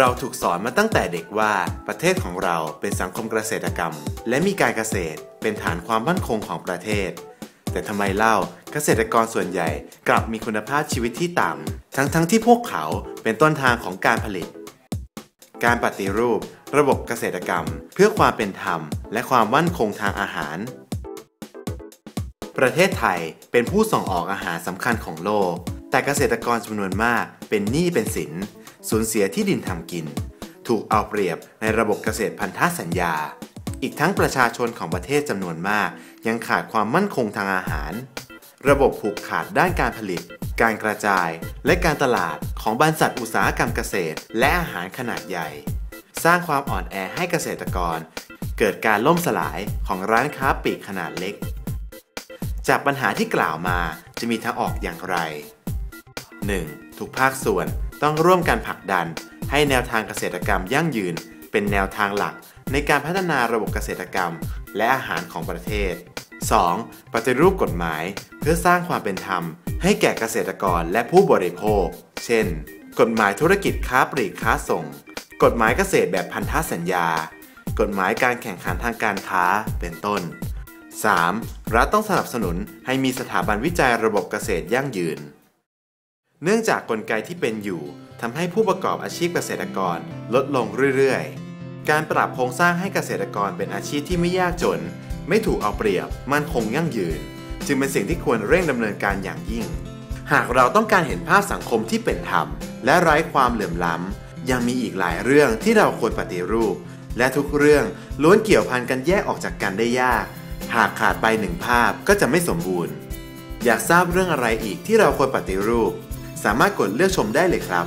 เราถูกสอนมาตั้งแต่เด็กว่าประเทศของเราเป็นสังคมเกษตรกรรม และมีการเกษตรเป็นฐานความมั่นคงของประเทศ แต่ทำไมเล่าเกษตรกรส่วนใหญ่กลับมีคุณภาพชีวิตที่ต่ำทั้งๆทที่พวกเขาเป็นต้นทางของการผลิต การปฏิรูประบบเกษตรกรรม เพื่อความเป็นธรรม และความมั่นคงทางอาหาร ประเทศไทยเป็นผู้ส่งออกอาหารสำคัญของโลก แต่เกษตรกรจำนวนมากเป็นหนี้เป็นสิน สูญเสียที่ดินทำกิน ถูกเอาเปรียบในระบบเกษตรพันธสัญญา อีกทั้งประชาชนของประเทศจำนวนมาก ยังขาดความมั่นคงทางอาหาร ระบบผูกขาดด้านการผลิต การกระจาย และการตลาดของบรรษัทอุตสาหกรรมเกษตร และอาหารขนาดใหญ่ สร้างความอ่อนแอให้เกษตรกร เกิดการล่มสลายของร้านค้าปลีกขนาดเล็ก จากปัญหาที่กล่าวมาจะมีทางออกอย่างไร 1. ทุกภาคส่วน ต้องร่วมกันผลักดัน ให้แนวทางเกษตรกรรมยั่งยืน เป็นแนวทางหลัก ในการพัฒนาระบบเกษตรกรรม และอาหารของประเทศ 2. ปฏิรูปกฎหมาย เพื่อสร้างความเป็นธรรม ให้แก่เกษตรกรและผู้บริโภค เช่น กฎหมายธุรกิจค้าปลีกค้าส่ง กฎหมายเกษตรแบบพันธสัญญา กฎหมายการแข่งขันทางการค้า เป็นต้น 3. รัฐต้องสนับสนุนให้มีสถาบันวิจัยระบบเกษตรยั่งยืน เนื่องจากกลไกที่เป็นอยู่ทำให้ผู้ประกอบอาชีพเกษตรกรลดลงเรื่อยๆ การปรับโครงสร้างให้เกษตรกรเป็นอาชีพที่ไม่ยากจน ไม่ถูกเอาเปรียบ มั่นคงยั่งยืน จึงเป็นสิ่งที่ควรเร่งดำเนินการอย่างยิ่ง หากเราต้องการเห็นภาพสังคมที่เป็นธรรม และไร้ความเหลื่อมล้ำ ยังมีอีกหลายเรื่องที่เราควรปฏิรูป และทุกเรื่องล้วนเกี่ยวพันกันแยกออกจากกันได้ยาก หากขาดไปหนึ่งภาพก็จะไม่สมบูรณ์ อยากทราบเรื่องอะไรอีกที่เราควรปฏิรูป สามารถกดเลือกชมได้เลยครับ